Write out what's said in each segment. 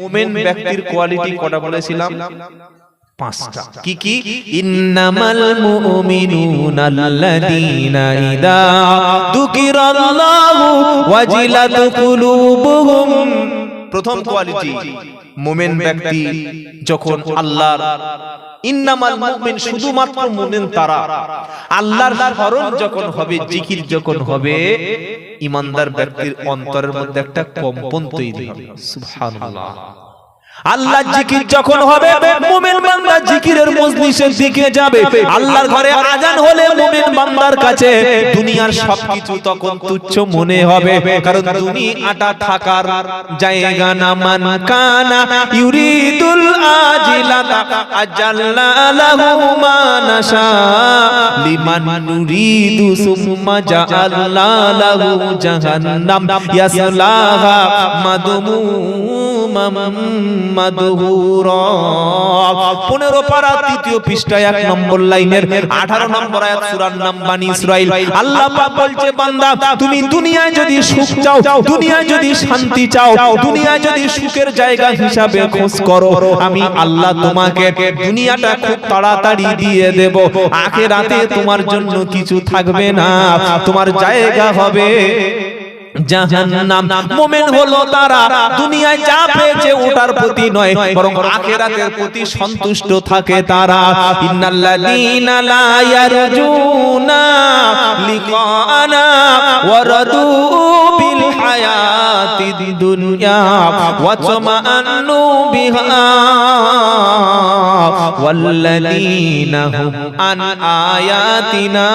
মুমিন ব্যক্তির কোয়ালিটি কটা বলেছিলাম? পাঁচটা। কি কি? ইন্নামাল মুমিনুনা আল্লাযীনা ইযা যুকিরাল্লাহু ওয়াজিলাত কুলুবুহুম। প্রথম কোয়ালিটি মুমিন ব্যক্তি যখন আল্লাহর ইন্নামাল মুমিন শুধুমাত্র মুমিন তারা। আল্লাহর স্মরণ যখন হবে জিকির যখন হবে ইমানদার ব্যক্তির অন্তরের মধ্যে একটা কম্পন তৈরি হবে। সুবহানাল্লাহ। আল্লাহ জিকির যখন হবে মুমিন বান্দা জিকিরের মজলিসের দিকে যাবে। আল্লাহর ঘরে আজান হলে মুমিন বান্দার কাছে দুনিয়ার সবকিছু তখন তুচ্ছ মনে হবে। কারণ দুনিয়াটা থাকার জায়গা না মান কানা। ইউরিদুল আজিলাতা আজাল্লা লাহু মা নাশা। লিমান নুরিদু সুম্মা জাআল্লা লাহু জাহান্নাম। ইয়াসলাহা মাদমুমাম মাদহুরা। 15 পারা তৃতীয় পৃষ্ঠায় এক নম্বর লাইনের 18 নম্বর আয়াত সূরার নাম বানি ইসরাইল। আল্লাহ বলছে, বান্দা, তুমি দুনিয়ায় যদি সুখ চাও, দুনিয়ায় যদি শান্তি চাও, দুনিয়ায় যদি সুখের জায়গা হিসাবে খোঁজ করো, আমি আল্লাহ তোমাকে দুনিয়াটা খুব তাড়াতাড়ি দিয়ে দেব। আখেরাতে তোমার জন্য কিছু থাকবে না, তোমার জায়গা হবে। জাহান্নাম মুমিন হলো তারা। দুনিয়ায় যা পেয়েছে ওটার প্রতি নয়, বরং আখিরাতের প্রতি সন্তুষ্ট থাকে তারা। ইন্নাল্লাযীনা লা ইয়ারজুনা লিকানা ওয়ারাদু বিল ওয়া তামান্নু বিহা, ওয়াল্লাযীনা হুম আন আয়াতিনা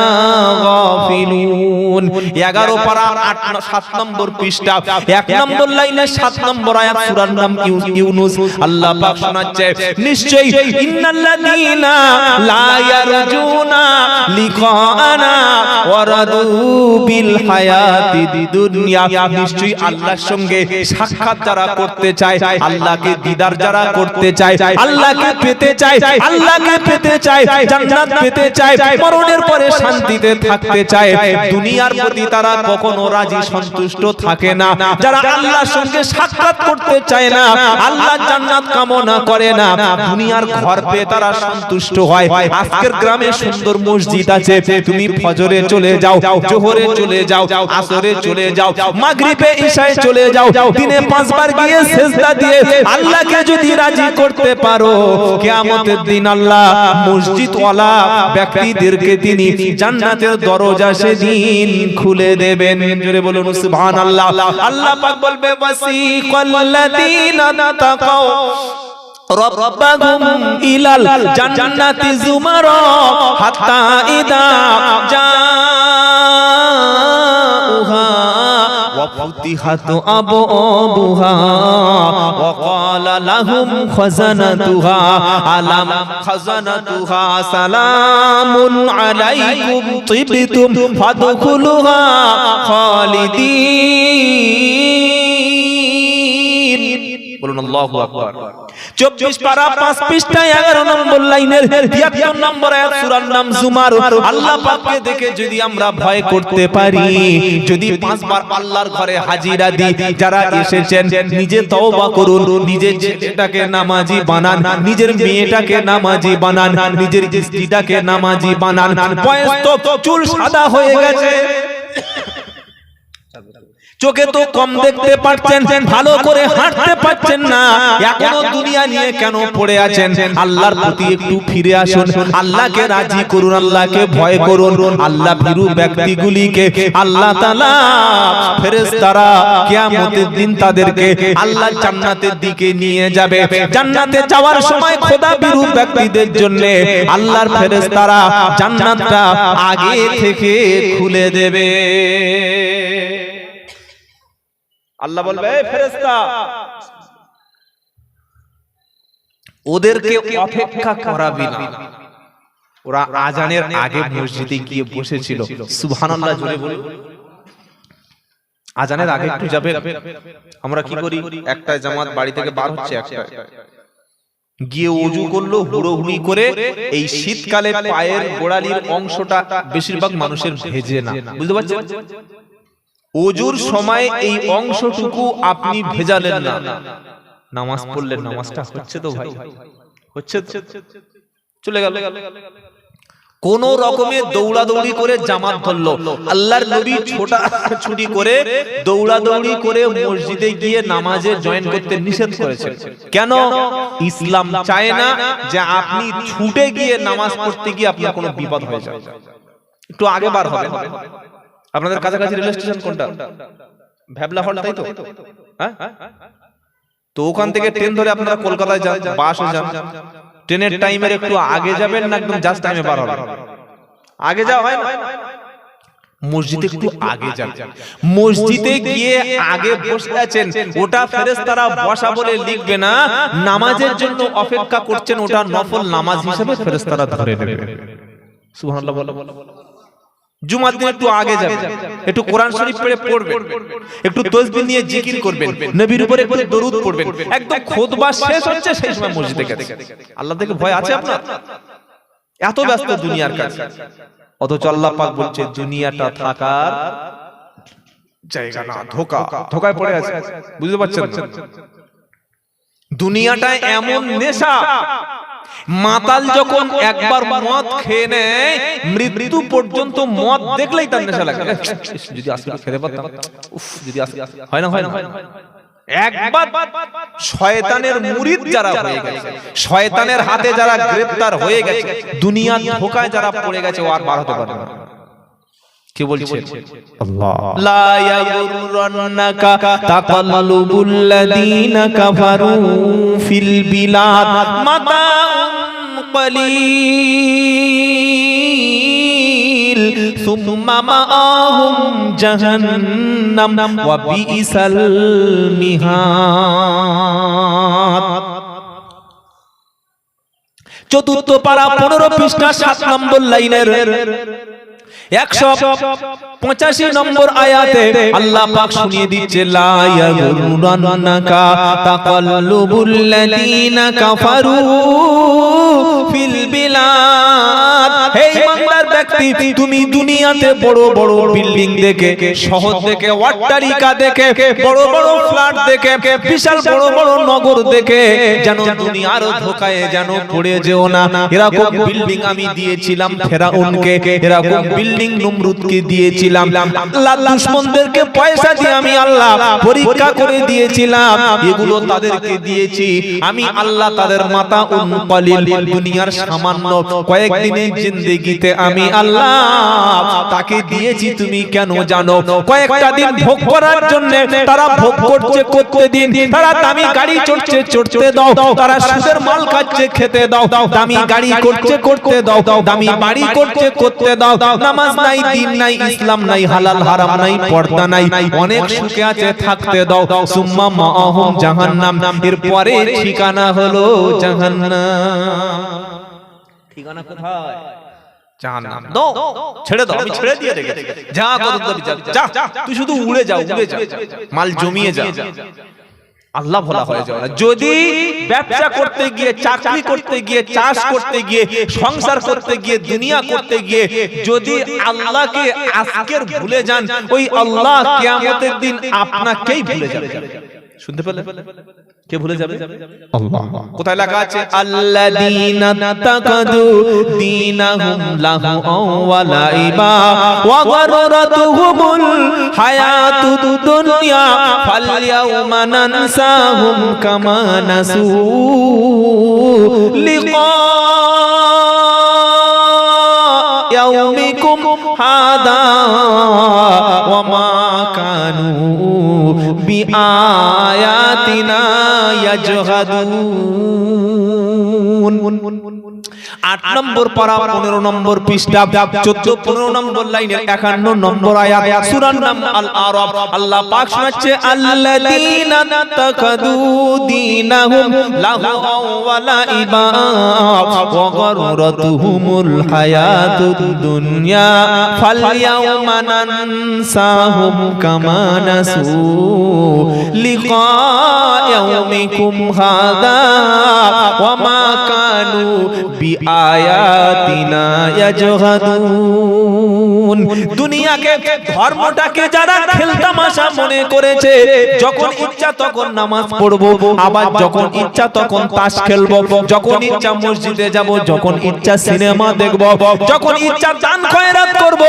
গাফিলুন। 11 পারা 8 7 নম্বর পৃষ্ঠা। 1 নম্বর লাইনে 7 নম্বর আয়াত, সূরার নাম ইউ- ইউনূস। আল্লাহ পাক শোনাচ্ছে, নিশ্চয়ই ইন্নাল্লাযীনা লা ইয়ারজুনা লিকানা ওয়ারাদু বিল হায়াতিদ দুনিয়া। নিশ্চয়ই আল্লাহর সঙ্গে সাক্ষাৎ যারা করতে চায়, আল্লাহকে দিদার যারা করতে চায়, আল্লাহকে পেতে চায়, আল্লাহকে পেতে চায়, জান্নাত পেতে চায়, মরণের পরে শান্তিতে থাকতে চায়। দুনিয়ার প্রতি তারা কখনো রাজি, সন্তুষ্ট থাকে না। যারা আল্লাহর সঙ্গে সাক্ষাৎ করতে চায় না, আল্লাহ জান্নাত কামনা করে না। দুনিয়ার ঘর পেয়ে তারা সন্তুষ্ট হয়। আজকের গ্রামে সুন্দর মসজিদ আছে। তুমি ফজরে চলে যাও, জোহরে চলে যাও, আসরে চলে যাও, মাগরিবে ঈশায় চলে যাও যাও দিনে পাঁচবার গিয়ে সেজদা দিয়ে আল্লাহকে যদি রাজি করতে পারো কিয়ামতের দিন আল্লাহ মসজিদ ওয়ালা ব্যক্তিদেরকে তিনি জান্নাতের দরজা সেদিন খুলে দেবেন। জোরে বলুন সুবহানাল্লাহ। আল্লাহ পাক বলবে ওয়াসি লাযিনা তাকাও ইলাল জান্নাতি জুমারা হাত্তা ইদা জা وفتحت أبوابها وقال لهم خزنتها ألم خزنتها سلام عليكم طبتم فادخلوها خالدين বলুন আল্লাহু আকবার 24 পারা 5 পৃষ্ঠা 11 নম্বর লাইনের 73 নম্বর আয়াত সূরার নাম জুমার। আল্লাহ পাককে দেখে যদি আমরা ভয় করতে পারি, যদি পাঁচবার আল্লাহর ঘরে হাজিরা দিই, যারা এসেছেন, নিজে তওবা করুন, নিজের ছেলেটাকে নামাজি বানান, নিজের মেয়েটাকে নামাজি বানান, নিজের স্ত্রীটাকে নামাজি বানান, বয়স তো চুল সাদা হয়ে গেছে। চোখে তো কম দেখতে পাচ্ছেন ভালো করে হাঁটতে পাচ্ছেন না। এখনও দুনিয়া নিয়ে কেন পড়ে আছেন? আল্লাহর প্রতি একটু ফিরে আসুন। আল্লাহকে রাজি করুন আল্লাহকে ভয় করুন। আল্লাহ ভীরু ব্যক্তিগুলিকে আল্লাহ তাআলা ফেরেশতারা কিয়ামতের দিন তাদেরকে আল্লাহ জান্নাতের দিকে নিয়ে যাবে। জান্নাতে যাওয়ার সময় খোদা ভীরু ব্যক্তিদের জন্য আল্লাহর ফেরেশতারা জান্নাতটা আগে থেকে খুলে দেবে। আল্লাহ বলবে "এই ফেরেশতা! ওদেরকে অপেক্ষা করাবি না। ওরা আজানের আগে মসজিদে গিয়ে বসেছিল। সুবহানাল্লাহ জোরে বলুন। আজানের আগে একটু যাবে। আমরা কি করি? একটা জামাত বাড়ি থেকে বার হচ্ছে একটা গিয়ে উজু করল হুড়োহুড়ি করে এই শীতকালে পায়ের গোড়ালির অংশটা বেশিরভাগ মানুষের ভেজে না। বুঝতে পারছেন? অজুর সময় এই অংশটুকু আপনি ভেজালেন না। নামাজ পড়লে নামাজটা হচ্ছে তো ভাই। হচ্ছে চলে গেল। কোন রকমের দৌড়াদৌড়ি করে জামাত ধরলো। আল্লাহর নবী ছোটা ছুটি করে দৌড়াদৌড়ি করে মসজিদে গিয়ে নামাজে জয়েন করতে নিষেধ করেছে। কেন? ইসলাম চায় না যে আপনি ছুটে গিয়ে নামাজ পড়তে গিয়ে আপনার কোনো বিপদ হয়ে যায়। একটু আগে বার হবে। আপনাদের কাছাকাছি রেল স্টেশন কোনটা? ভ্যাবলা হল তাই তো? হ্যাঁ? তো ওখান থেকে ট্রেন ধরে আপনারা কলকাতায় যান বাসে যান। ট্রেনের টাইমের একটু আগে যাবেন না একদম জাস্ট টাইমে বার হবেন আগে যাওয়া হয় না? মসজিদে একটু আগে যান। মসজিদে গিয়ে আগে বসে আছেন। ওটা ফেরেশতারা বসা বলে লিখবে না। নামাজের জন্য অপেক্ষা করছেন ওটা নফল নামাজ হিসেবে ফেরেশতারা ধরে নেবে। সুবহানাল্লাহ বলো। জুমার দিন একটু আগে একটু কোরআন শরীফ পড়ে একটু তসবিহ নিয়ে জিকির করবেন। নবীর উপরে একটু দরুদ পড়বেন। একদম খুতবা শেষ হচ্ছে সেই সময় মসজিদে গেছে আল্লাহ ভয় আছে আপনার? এত ব্যস্ত দুনিয়ার কাছে অথচ আল্লাহ পাক বলছে, দুনিয়াটা থাকার জায়গা না, ধোকা। ধোকায় পড়ে আছে। বুঝতে পারছেন? দুনিয়াটা এমন নেশা। মাতাল যখন একবার মদ খেয়ে নেয় মৃত্যু পর্যন্ত মদ দেখলেই তার নেশা লাগে। যদি আজকে খেতে পারতাম উফ যদি আজকে হয় না হয় না। হয় না। একবার শয়তানের মুরিদ যারা হয়ে গেছে শয়তানের হাতে যারা গ্রেফতার হয়ে গেছে দুনিয়ার ধোকায় যারা পড়ে গেছে ও আর বার হতে পারে না। কে বলছে? আল্লাহ। লা ইয়াগুররান্নাকা তাকাল্লুবুল লাযিনা কাফারু ফিল বিলাদ। মাতাউন قليل ثم مآهم جهنم وبئس المهاد চতুর্থ পারা পনেরো পৃষ্ঠা সাত নম্বর লাইনের একশো পঁচাশি নম্বর আয়াতে আল্লাহ পাক শুনিয়ে দিচ্ছে কাফারু ফিল বিলাদ। হে ব্যক্তি, তুমি দুনিয়াতে বড় বড় বিল্ডিং দেখে, শহর দেখে, অট্টালিকা দেখে, বড় বড় ফ্ল্যাট দেখে, বিশাল বড় বড় নগর দেখে, যেন দুনিয়ার ধোকায় যেন পড়ে যেও না। এরকম বিল্ডিং আমি দিয়েছিলাম ফেরাউনকে, এরকম বিল্ডিং নমরুদকে দিয়েছিলাম। আল্লাহ দুশমনদেরকে পয়সা দিয়ে আমি আল্লাহ পরীক্ষা করে দিয়েছিলাম। এগুলো তাদেরকে দিয়েছি। আমি আল্লাহ তাদের মাথা উন্মলিল দুনিয়ার সামান্য কয়েকদিনের জিন্দেগিতে আমি আল্লাহ, তাকে দিয়েছি তুমি কেন জানো? কয়েকটা দিন ভোগ করার জন্য তারা ভোগ করছে, করতে দিন। তারা দামি গাড়ি চড়ছে, চড়তে দাও। তারা সুদের মাল খাচ্ছে, খেতে দাও। দামি গাড়ি করছে, করতে দাও। দামি বাড়ি করছে, করতে দাও। নামাজ নাই, দিন নাই, ইসলাম নাই, হালাল, হারাম নাই, পর্দা নাই। অনেক সুখে আছে, থাকতে দাও। সুম্মা মাআহুম জাহান্নাম। এর পরে ঠিকানা হলো জাহান্নাম। ঠিকানা কোথায়? জাহান্নাম। দাও ছেড়ে দাও আমি ছেড়ে দিয়ে রেখেছি যা কত যা যা তুই শুধু উড়ে যা উড়ে যা। মাল জমিয়ে যা। আল্লাহ ভোলা হয়ে যাবে না। যদি ব্যবসা করতে গিয়ে চাকরি করতে গিয়ে চাষ করতে গিয়ে সংসার করতে গিয়ে দুনিয়া করতে গিয়ে যদি আল্লাহকে আজকের ভুলে যান ওই আল্লাহ কিয়ামতের দিন আপনাকেই ভুলে যাবে। শুনতে পেলে? কে ভুলে যাবে? আল্লাহ কোথায় লেখা আছে? আল্লাযীনা তাকাদু দীনাহুম লাহু ওয়া লাইবা ওয়া গররাতুহুমুল হায়াতুদ দুনিয়া ফালইয়াউমা নানসাহুম কামা নাসু লিকা আট নম্বর পারা, পনেরো নম্বর পৃষ্ঠা, চোদ্দ, পনেরো নম্বর লাইনের একান্ন নম্বর আয়াত, সুরার নাম আল আরব আল্লাহ পাক শোনাচ্ছে, আল্লাযীনা তাকাদু দীনাহুম লাহুও ওয়া লাইবা ওয়া গাররাতুহুমুল দুনিয়া। ফালইয়াউমা নানসাহুম কামা লিকা هذا وما كانوا بآياتنا يجهدون দুনিয়াকে, ধর্মটাকে যারা খেলতামাশা মনে করেছে, যখন ইচ্ছা তখন নামাজ পড়ব, আবার যখন ইচ্ছা তখন তাস খেলব, যখন ইচ্ছা মসজিদে যাব, যখন ইচ্ছা সিনেমা দেখব, যখন ইচ্ছা দান খয়রাত করব,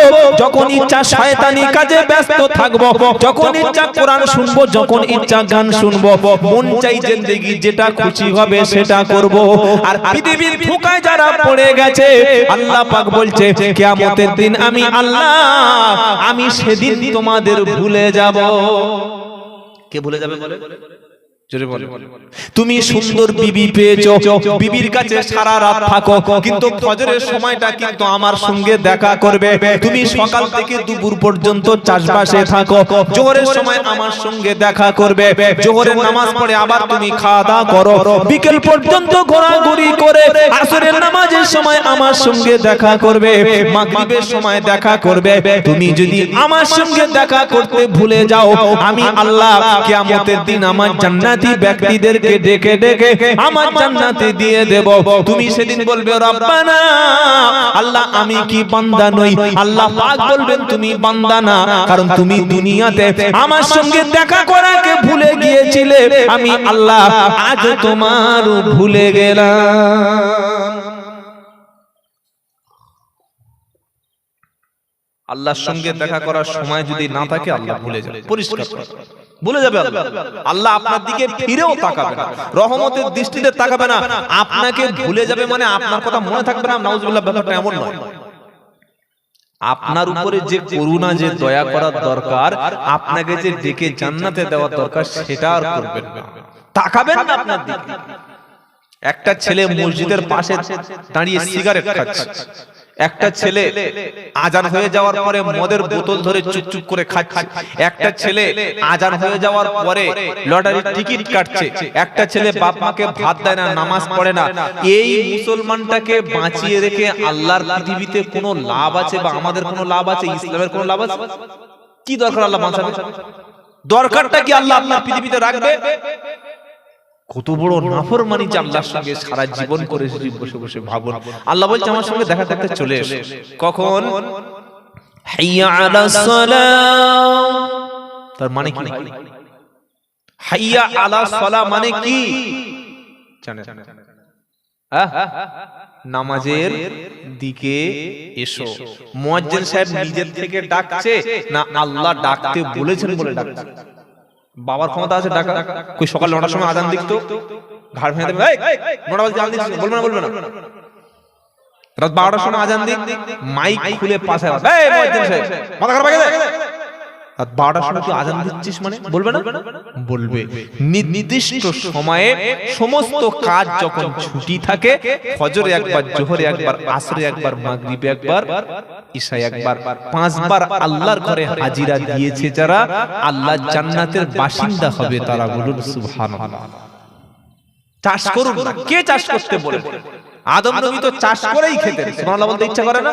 যখন ইচ্ছা শয়তানি কাজে ব্যস্ত থাকব, যখন ইচ্ছা কোরআন শুনব, যখন ইচ্ছা গান শুনব, মন চাই জিন্দেগি যেটা খুশি হবে সেটা করব। আর পৃথিবীর ফুকায় যারা পড়ে গেছে, আল্লাহ পাক বলছে, কিয়ামতের দিন আমি আল্লাহ আমি সেদিন তোমাদের ভুলে যাব। কে ভুলে যাবে বলে? তুমি সুন্দর বিবি পেয়েছ বিবির কাছে সারা রাত থাকো কিন্তু ফজরের সময়টা কিন্তু আমার সঙ্গে দেখা করবে। তুমি সকাল থেকে দুপুর পর্যন্ত চাষবাসে থাকো জোহরের সময় আমার সঙ্গে দেখা করবে। জোহরের নামাজ পড়ে আবার তুমি খাওয়া দাওয়া করো। বিকেল পর্যন্ত ঘোরাঘুরি করে আসরের নামাজের সময় আমার সঙ্গে দেখা করবে। মাগরিবের সময় দেখা করবে। তুমি যদি আমার সঙ্গে দেখা করতে ভুলে যাও আমি আল্লাহ কিয়ামতের দিন আমার জান্নাতি ব্যক্তিদেরকে ডেকে ডেকে আমার জান্নাতে দিয়ে দেব। তুমি সেদিন বলবে রব্বানা আল্লাহ আমি কি বান্দা নই? আল্লাহ পাক বলবেন তুমি বান্দা না কারণ তুমি দুনিয়াতে আমার সঙ্গে দেখা করাকে ভুলে গিয়েছিলে। আমি আল্লাহ আজ তোমার ভুলে গেলাম। আল্লাহর সঙ্গে দেখা করার সময় যদি না থাকে আল্লাহ ভুলে যাবে। পরিষ্কার ভুলে যাবে আল্লাহ। আপনার দিকে ফিরেও তাকাবে না, রহমতের দৃষ্টিতে তাকাবে না, আপনাকে ভুলে যাবে মানে আপনার কথা মনে থাকবে না, নাউজুবিল্লাহ, ব্যাপারটা এমন নয়। আপনার উপরে যে করুণা, যে দয়া করার দরকার, আপনাকে যে ডেকে জান্নাতে দেওয়ার দরকার, সেটা আর করবেন তাকাবেন না আপনার দিকে। একটা ছেলে মসজিদের পাশে দাঁড়িয়ে সিগারেট খাচ্ছে। একটা ছেলে আজান হয়ে যাওয়ার পরে মদের বোতল ধরে চুপচুপ করে খাচ্ছে। একটা ছেলে আজান হয়ে যাওয়ার পরে লটারির টিকিট কাটছে। একটা ছেলে বাপ মাকে ভাত দেয় না নামাজ পড়ে না। এই মুসলমানটাকে বাঁচিয়ে রেখে আল্লাহর পৃথিবীতে কোনো লাভ আছে বা আমাদের কোনো লাভ আছে? ইসলামের কোনো লাভ আছে? কি দরকার আল্লাহ বাঁচাবে দরকারটা কি আল্লাহ আপনার পৃথিবীতে রাখবে? কত বড় নাফরমানি যে আল্লাহর সঙ্গে সারা জীবন করে বসে বসে ভাবুন। আল্লাহ বলছে, আমার সঙ্গে দেখা করতে চলে এসে। কখন? তার মানে কি? হাইয়া আলা মানে কি? নামাজের দিকে এসো। মুয়াজ্জিন সাহেব নিজের থেকে ডাকছে না আল্লাহ ডাকতে বলেছেন বলে ডাকছে? বাবার ক্ষমতা আছে ডাকা কই সকাল নটার সময় আজান দিত? ঘাড় ভেঙে দেবে নটা বাজে আজান দিচ্ছে বলবে না বলবে না। রাত বারোটার সময় আজান দিক মাইক খুলে পাশে মাথা খারাপ হয়ে? রাত বারোটার সময় তুই আজান দিচ্ছিস মানে? বলবে না? বলবে নির্দিষ্ট সময়ে সমস্ত কাজ যখন ছুটি থাকে ফজরে একবার জোহরে একবার আসরে একবার মাগরিবে একবার ঈশায় একবার পাঁচবার আল্লাহর ঘরে হাজিরা দিয়েছে যারা আল্লাহ জান্নাতের বাসিন্দা হবে তারা বলুন সুবহানাল্লাহ। চাষ করুন না কে চাষ করতে বলে? আদম নবী তো চাষ করেই খেতেন। সুবহানাল্লাহ বলতে ইচ্ছা করে না?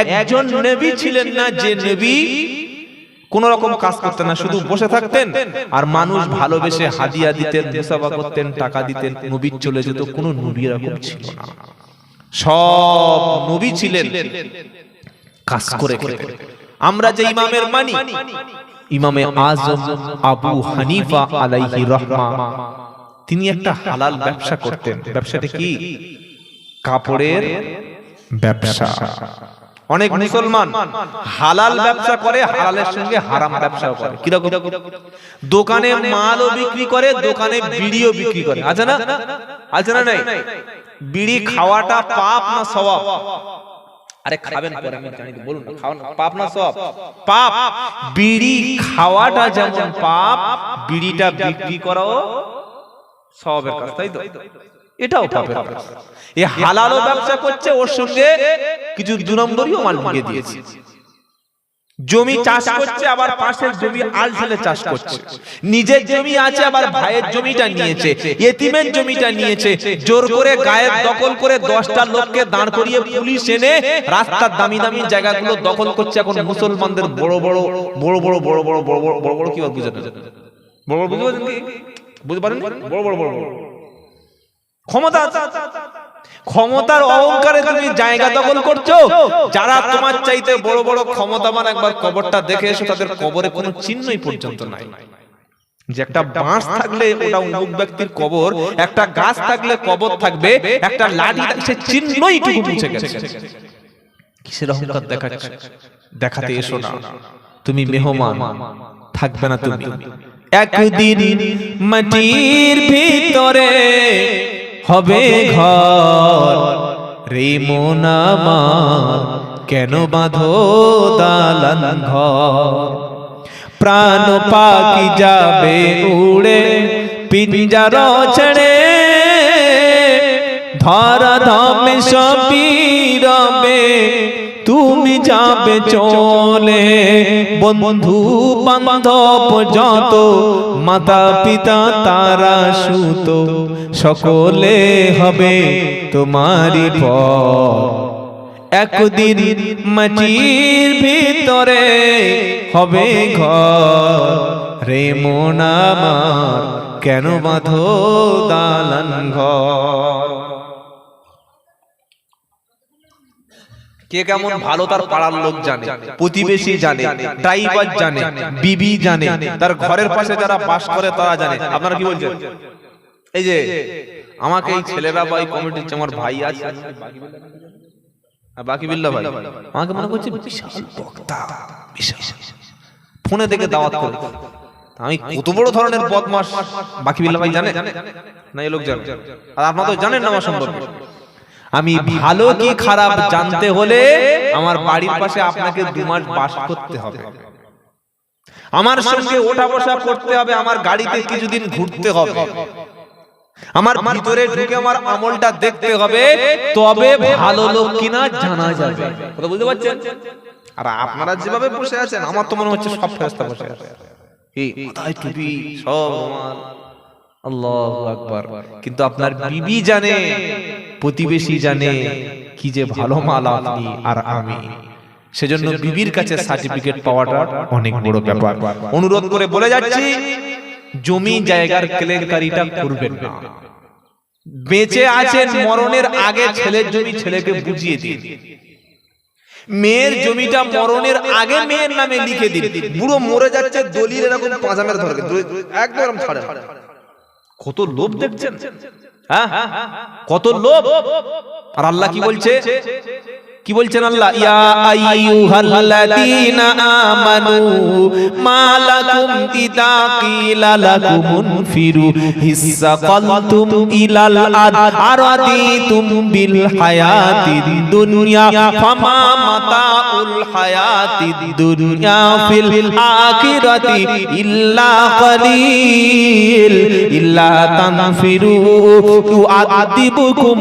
একজন নবী ছিলেন না যে নবী। কোন রকম কাজ করতেন না, শুধু বসে থাকতেন আর মানুষ ভালোবেসে হাদিয়া দিতেন, মুসাফা করতেন, টাকা দিতেন, নবী চলে যেত, কোন নবী এরকম ছিল না। সব নবী ছিলেন কাজ করে আমরা যে ইমামের মানি, ইমামে আজম আবু হানিফা আলাইহি রহমা তিনি একটা হালাল ব্যবসা করতেন। ব্যবসাটা কি? কাপড়ের ব্যবসা। অনেক মুসলমান হালাল ব্যবসা করে হালালের সঙ্গে হারাম ব্যবসাও করে। কীরকম? দোকানে মালও বিক্রি করে দোকানে বিড়িও বিক্রি করে। আছে না? আছে না? নাই? বিড়ি খাওয়াটা পাপ না স্বভাব? আরে খাবেন পরে আমি জানি বলুন না খাওয়ান পাপ না সব পাপ বিড়ি খাওয়াটা যেমন পাপ বিড়িটা বিক্রি করাও সবের কাজ তাই তো। এটাও পাপের কাজ এ হালালও ব্যবসা করছে ওর সঙ্গে কিছু দু নম্বরীয় মাল ঢুকিয়ে দিয়েছে জমি চাষ করছে আবার পাশের জমি আল ছেলে চাষ করছে নিজের জমি আছে আবার ভাইয়ের জমিটা নিয়েছে এতিমের জমিটা নিয়েছে জোর করে গায়ের দখল করে দশটা লোককে দাঁড় করিয়ে পুলিশ এনে রাস্তার দামি দামি জায়গাগুলো দখল করছে এখন মুসলমানদের বড় বড় বড় বড় বড় বড় বড় বড় বড় বড় কি বুঝে না বড় বড় বুঝতে পারেন বড় বড় বড় বড় ক্ষমতা ক্ষমতার অহংকারে তুমি জায়গা দখল করছ। যারা তোমার চাইতে বড় বড় ক্ষমতাবান একবার কবরটা দেখে এসো তাদের কবরে কোনো চিহ্নই পর্যন্ত নাই। যে একটা বাঁশ থাকলে ওটা অমুক ব্যক্তির কবর একটা গাছ থাকলে কবর থাকবে একটা লাঠি সে চিহ্নই টুকু মুছে গেছে। কিসের অহংকার দেখাচ্ছে? দেখাতে এসো না। তুমি মেহমান থাকবে না তুমি। একদিন মাটির ভিতরে হবে ঘর। রে মোনামা কেন বাঁধো দালান ঘর? প্রাণ পাখি যাবে উড়ে পিঞ্জার ছেড়ে ধরা ধামে সবই যাবে চলে। বন্ধু বান্ধব যত, মাতা পিতা তারা সুত, সকলে হবে তোমারই পর একদিন মাটির ভিতরে হবে ঘর। রে মন কেন বাঁধো দালান ঘর? কে কেমন ভালো তার পাড়ার লোক জানে, প্রতিবেশী জানে ড্রাইভার জানে, বিবি জানে, তার ঘরের পাশে যারা বাস করে তারা জানে। আপনারা কি বলছেন? এই যে, আমাকে এই ছেলেরা বা এই কমিটির যে আমার ভাই আছে। বাকি বিল্লা ভাই, আমাকে মনে করছে ফোনে দেখে দাওয়াত করে। আমি কত বড় ধরনের বদমাস বাকি বিল্লা ভাই জানে? না এই লোক জানে। আর আপনারা তো জানেন না আমার সম্পর্কে। আমি ভালো কি খারাপ জানতে হলে আমার বাড়ির পাশে আপনাকে দু মাস বাস করতে হবে। আমার সঙ্গে ওঠা বসা করতে হবে আমার গাড়িতে কিছুদিন ঘুরতে হবে। আমার ভিতরে ঢুকে আমার আমলটা দেখতে হবে তবে ভালো লোক কিনা জানা যাবে। কথা বুঝতে পারছেন? আর আপনারা যেভাবে বসে আছেন আমার তো মনে হচ্ছে সব ফেরস্তা বসে আছে। এই টুপি? সব আমার। আল্লাহ আকবার। কিন্তু আপনার বিবি জানে। প্রতিবেশী জানে কি যে ভালো মাল আপনি আর আমি। সেজন্য বিবির কাছে সার্টিফিকেট পাওয়াটা অনেক বড় ব্যাপার। অনুরোধ করে বলে যাচ্ছি জমি জায়গার কেলেঙ্কারিটা করবেন না। বেঁচে আছেন মরণের আগে ছেলের জমি ছেলেকে বুঝিয়ে দিন। মেয়ের জমিটা মরণের আগে মেয়ের নামে লিখে দিন। বুড়ো মরে যাচ্ছে দলিল এরকম পাঁজামের ধরে একদম ছাড়ে কত লোভ দেখছেন? হ্যাঁ? কত লোভ? আর আল্লাহ কি বলছে? কি বলছেন আল্লাহ? ইয়া আইয়ুহাল্লাযীনা আমানু মালাকুম ইদা কিলা লাকুম ফিরু হিসাকালতুম ইলাল আরাদিতুম বিল হায়াতিদ দুনিয়া, ফামা মাতাউল হায়াতিদ দুনিয়া ফিল আখিরাতি ইল্লা কলিল ইল্লা তানফিরু, ইউআদিবুকুম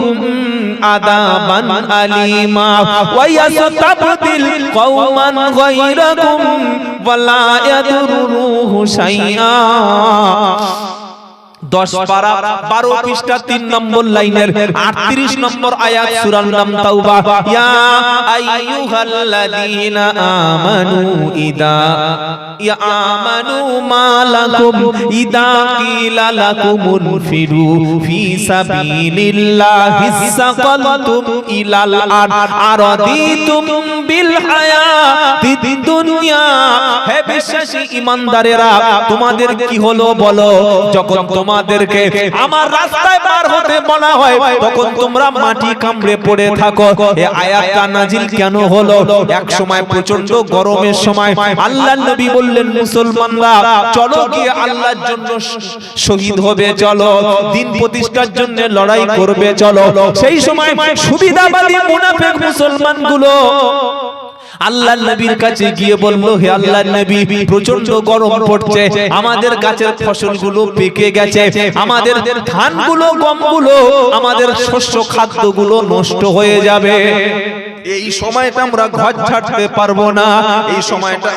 আদাবান আলিমা ওয়া ইয়াসতাবদিল কওমান গায়রাকুম ওয়া লা ইয়াদুরুহু শাইআ। দশ পারা বারো পৃষ্ঠা তিন নম্বর লাইনের আটত্রিশ নম্বর আয়াত সুরার নাম তাওবা। ইয়া আইয়ুহাল্লাযীনা আমানু ইদা। ইয়া আমানু মালাকুম। ইদা কিলা লাকুম ফিরু। ফি সাবিলিল্লাহি সাকালতুম ইলাল আরাদিতুম বিল হায়াতিদ দুনিয়া। হে বিশ্বাসী ঈমানদারেরা তোমাদের কি হলো বলো? যখন তোমাদেরকে আমার রাস্তায় পার হতে বলা হয়। তখন তোমরা মাটি কামড়ে পড়ে থাকো। এ আয়াতটা নাজিল কেন হলো? এক সময় প্রচণ্ড গরমের সময় আল্লাহ নবী বললেন, মুসলমানরা, চলো গিয়ে আল্লাহর জন্য শহীদ হবে, চলো। দিন প্রতিষ্ঠার জন্য লড়াই করবে, চলো। সেই সময় সুবিধাবাদী মুনাফিক মুসলমানগুলো আল্লাহ নবীর কাছে গিয়ে বলল, হে আল্লাহ নবী প্রচণ্ড গরম পড়ছে। আমাদের গাছের ফসলগুলো পেকে গেছে। আমাদের ধানগুলো, গমগুলো, আমাদের শস্য খাদ্যগুলো নষ্ট হয়ে যাবে। এই সময়টা আমরা ঘর ছাড়তে পারব না। এই সময়টা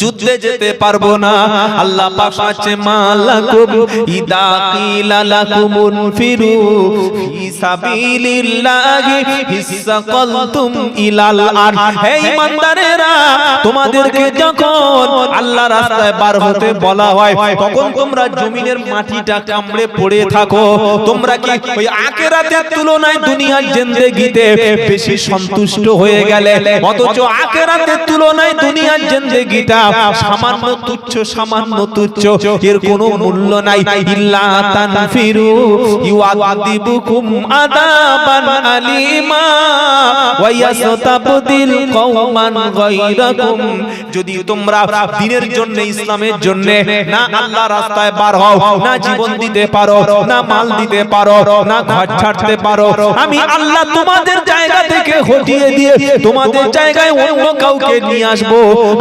যুদ্ধে যেতে পারব না। আল্লাহ পাক ইদা ফিরু তোমাদেরকে যখন আল্লাহ রাস্তায় বার হতে বলা হয়, তখন তোমরা জমিনের মাটিটা কামড়ে পড়ে থাকো। তোমরা কি ওই তুলনায় দুনিয়ার জিন্দেগিতে বেশি সন্তুষ্ট হয়ে গেলে? অথচ আখিরাতের তুলনায় দুনিয়ার জিন্দেগিটা সামান্য তুচ্ছ সামান্য তুচ্ছ, এর কোনো মূল্য নাই। ইল্লা তানফিরু ইউআদিবুকুম আদাবান আলিমা ওয়া ইয়াসতাবদিল কওমান গায়রাকুম। যদি তোমরা দ্বীনের জন্য, ইসলামের জন্য না আল্লাহ রাস্তায় বার হও, না জীবন দিতে পারো, না মাল দিতে পারো, না ঘর ছাড়তে পারো, আমি আল্লাহ তোমাদের জায়গা থেকে হটিয়ে দিয়ে তোমাদের জায়গায় অন্য কাউকে নিয়ে আসব,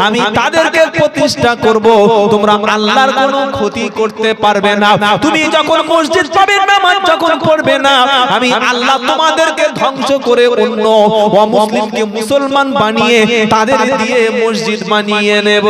আমি তাদেরকে প্রতিষ্ঠা করব, তোমরা আল্লাহর কোনো ক্ষতি করতে পারবে না। তুমি যখন মসজিদ পাবে, নামাজ যখন পড়বে না, আমি আল্লাহ তোমাদেরকে ধ্বংস করে অন্য অমুসলিমকে মুসলমান বানিয়ে তাদের দিয়ে মসজিদ বানিয়ে নেব।